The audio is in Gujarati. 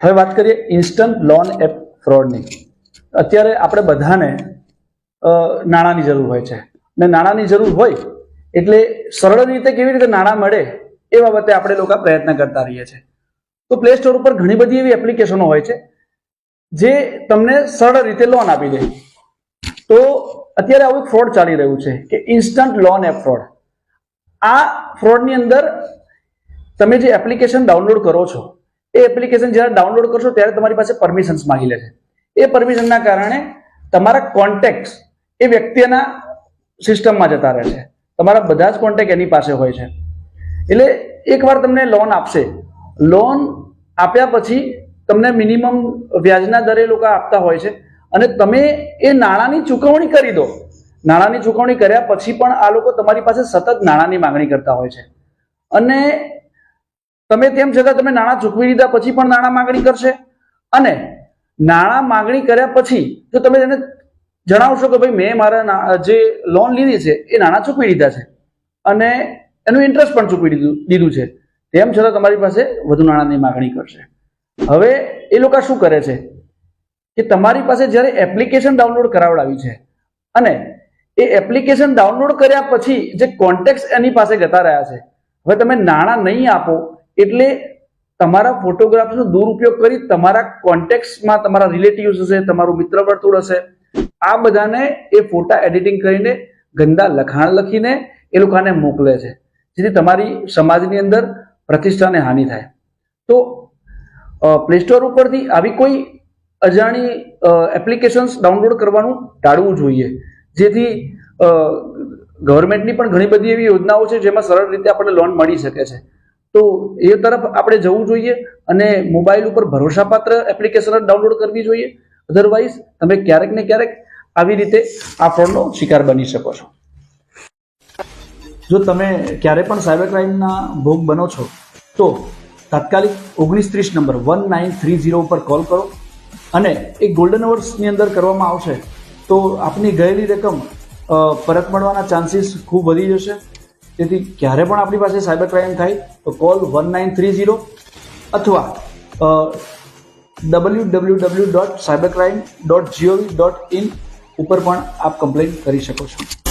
હવે વાત કરીએ ઇન્સ્ટન્ટ લોન એપ ફ્રોડની અત્યારે આપણે બધાને નાણાંની જરૂર હોય છે. ને નાણાંની જરૂર હોય એટલે સરળ રીતે કેવી રીતે નાણાં મળે એ બાબતે આપણે લોકો પ્રયત્ન કરતા રહીએ છીએ. તો પ્લે સ્ટોર ઉપર ઘણી બધી એવી એપ્લિકેશનો હોય છે જે તમને સરળ રીતે લોન આપી દે. તો અત્યારે આવું ફ્રોડ ચાલી રહ્યું છે કે ઇન્સ્ટન્ટ લોન એપ ફ્રોડ આ ફ્રોડની અંદર તમે જે એપ્લિકેશન ડાઉનલોડ કરો છો, એ એપ્લિકેશન જ્યારે ડાઉનલોડ કરશો ત્યારે તમારી પાસે પરમિશન્સ માગી લે છે. એ પરમિશનના કારણે તમારા કોન્ટેક્ટ એ વ્યક્તિના સિસ્ટમમાં જતા રહે છે. તમારા બધા જ કોન્ટેક્ટ એની પાસે હોય છે. એટલે એકવાર તમને લોન આપશે લોન આપ્યા પછી તમને મિનિમમ વ્યાજના દરે લોકો આપતા હોય છે અને તમે એ નાણાંની ચૂકવણી કરી દો. નાણાંની ચૂકવણી કર્યા પછી પણ આ લોકો તમારી પાસે સતત નાણાંની માંગણી કરતા હોય છે. અને તમે તેમ છતાં તમે નાણાં ચૂકવી દીધા પછી પણ નાણાં માંગણી કરશે. અને નાણાં માંગણી કર્યા પછી જો તમે એને જણાવશો કે ભાઈ મેં મારા જે લોન લીધી છે એ નાણાં ચૂકવી દીધા છે. અને એનું ઇન્ટરેસ્ટ પણ ચૂકવી દીધું દીધું છે. તેમ છતાં તમારી પાસે વધુ નાણાંની માંગણી કરશે. હવે એ લોકો શું કરે છે? કે તમારી પાસે જ્યારે એપ્લિકેશન ડાઉનલોડ કરાવડાવી છે અને એ એપ્લિકેશન ડાઉનલોડ કર્યા પછી જે કોન્ટેક્ટ એની પાસે જતા રહ્યા છે. હવે તમે નાણાં નહીં આપો એટલે તમારા ફોટોગ્રાફ્સનો દુરુપયોગ કરી તમારા કોન્ટેક્ટમાં તમારા રિલેટિવ્સ હશે, તમારું મિત્ર વર્તુળ હશે. આ બધાને એ ફોટા એડિટિંગ કરીને ગંદા લખાણ લખીને એ લોકોને મોકલે છે. જેથી તમારી સમાજની અંદર પ્રતિષ્ઠાને હાનિ થાય. તો પ્લે સ્ટોર ઉપરથી આવી કોઈ અજાણી એપ્લિકેશન્સ ડાઉનલોડ કરવાનું ટાળવું જોઈએ. જેથી ગવર્મેન્ટની પણ ઘણી બધી એવી યોજનાઓ છે જેમાં સરળ રીતે આપણને લોન મળી શકે છે. તો એ તરફ આપણે જવું જોઈએ અને મોબાઈલ ઉપર ભરોસાપાત્ર એપ્લિકેશન ડાઉનલોડ કરવી જોઈએ. અધરવાઇઝ તમે ક્યારેક ને ક્યારેક આવી રીતે આ ફ્રોડનો શિકાર બની શકો છો. જો તમે ક્યારે પણ સાયબર ક્રાઇમના ભોગ બનો છો, તો તાત્કાલિક ઓગણીસ ત્રીસ number one nine three zero ઉપર કોલ કરો અને એક ગોલ્ડન અવર્સની અંદર કરવામાં આવશે તો આપની ગયેલી રકમ પરત મળવાના ચાન્સીસ ખૂબ વધી જશે. તેથી ક્યારે પણ આપણી પાસે સાયબર ક્રાઇમ થાય, તો call one nine three zero અથવા W W W dot cyber crime dot GOV dot in ઉપર પણ આપ કમ્પ્લેન કરી શકો છો.